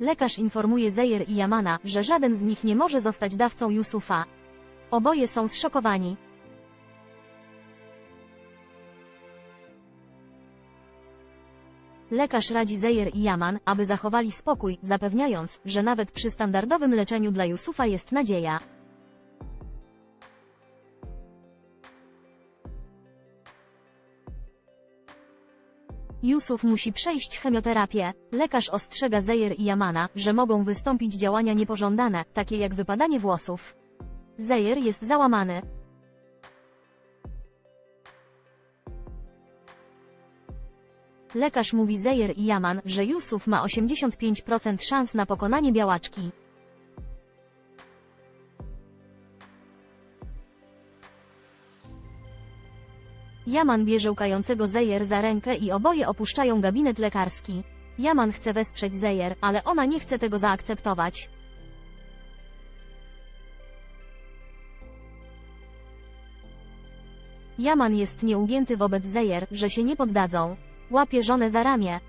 Lekarz informuje Zejer i Yamana, że żaden z nich nie może zostać dawcą Yusufa. Oboje są zszokowani. Lekarz radzi Zejer i Yaman, aby zachowali spokój, zapewniając, że nawet przy standardowym leczeniu dla Yusufa jest nadzieja. Yusuf musi przejść chemioterapię. Lekarz ostrzega Zejer i Yamana, że mogą wystąpić działania niepożądane, takie jak wypadanie włosów. Zejer jest załamany. Lekarz mówi Zejer i Yaman, że Yusuf ma 85% szans na pokonanie białaczki. Yaman bierze łkającego Zejer za rękę i oboje opuszczają gabinet lekarski. Yaman chce wesprzeć Zejer, ale ona nie chce tego zaakceptować. Yaman jest nieugięty wobec Zejer, że się nie poddadzą. Łapie żonę za ramię.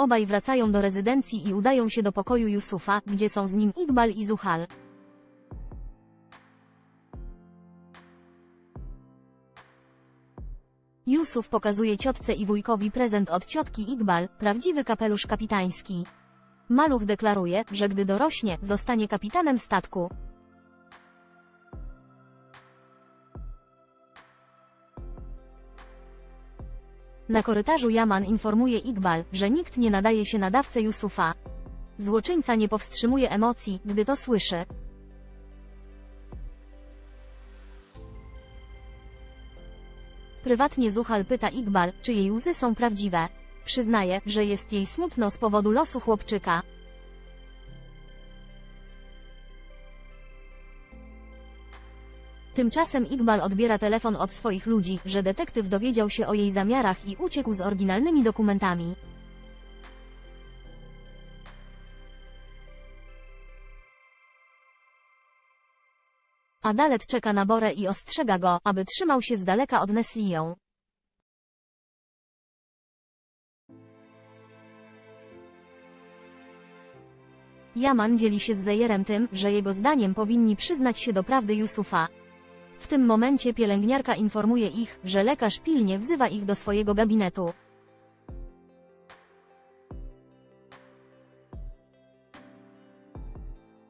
Obaj wracają do rezydencji i udają się do pokoju Yusufa, gdzie są z nim Iqbal i Zuhal. Yusuf pokazuje ciotce i wujkowi prezent od ciotki Iqbal, prawdziwy kapelusz kapitański. Maluch deklaruje, że gdy dorośnie, zostanie kapitanem statku. Na korytarzu Yaman informuje Iqbal, że nikt nie nadaje się na dawcę Yusufa. Złoczyńca nie powstrzymuje emocji, gdy to słyszy. Prywatnie Zuhal pyta Iqbal, czy jej łzy są prawdziwe. Przyznaje, że jest jej smutno z powodu losu chłopczyka. Tymczasem Iqbal odbiera telefon od swoich ludzi, że detektyw dowiedział się o jej zamiarach i uciekł z oryginalnymi dokumentami. Adalet czeka na Borę i ostrzega go, aby trzymał się z daleka od Neslią. Yaman dzieli się z Zejerem tym, że jego zdaniem powinni przyznać się do prawdy Yusufa. W tym momencie pielęgniarka informuje ich, że lekarz pilnie wzywa ich do swojego gabinetu.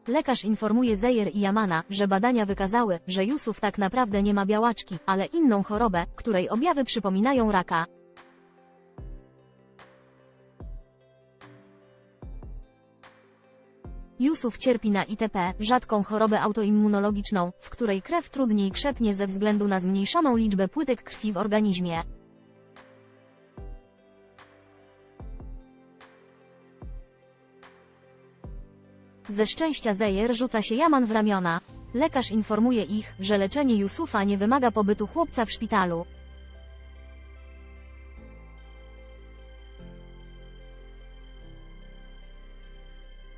Lekarz informuje Zejer i Yamana, że badania wykazały, że Yusuf tak naprawdę nie ma białaczki, ale inną chorobę, której objawy przypominają raka. Yusuf cierpi na ITP, rzadką chorobę autoimmunologiczną, w której krew trudniej krzepnie ze względu na zmniejszoną liczbę płytek krwi w organizmie. Ze szczęścia Zejer rzuca się Jaman w ramiona. Lekarz informuje ich, że leczenie Yusufa nie wymaga pobytu chłopca w szpitalu.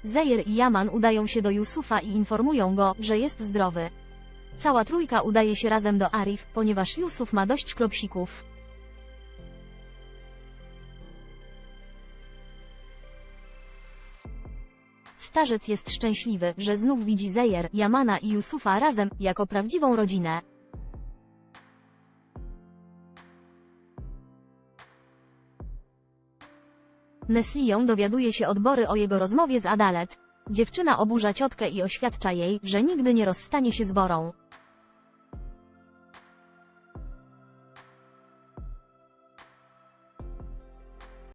Zejer i Yaman udają się do Yusufa i informują go, że jest zdrowy. Cała trójka udaje się razem do Arif, ponieważ Yusuf ma dość klopsików. Starzec jest szczęśliwy, że znów widzi Zejer, Yamana i Yusufa razem, jako prawdziwą rodzinę. Neslią dowiaduje się od Bory o jego rozmowie z Adalet. Dziewczyna oburza ciotkę i oświadcza jej, że nigdy nie rozstanie się z Borą.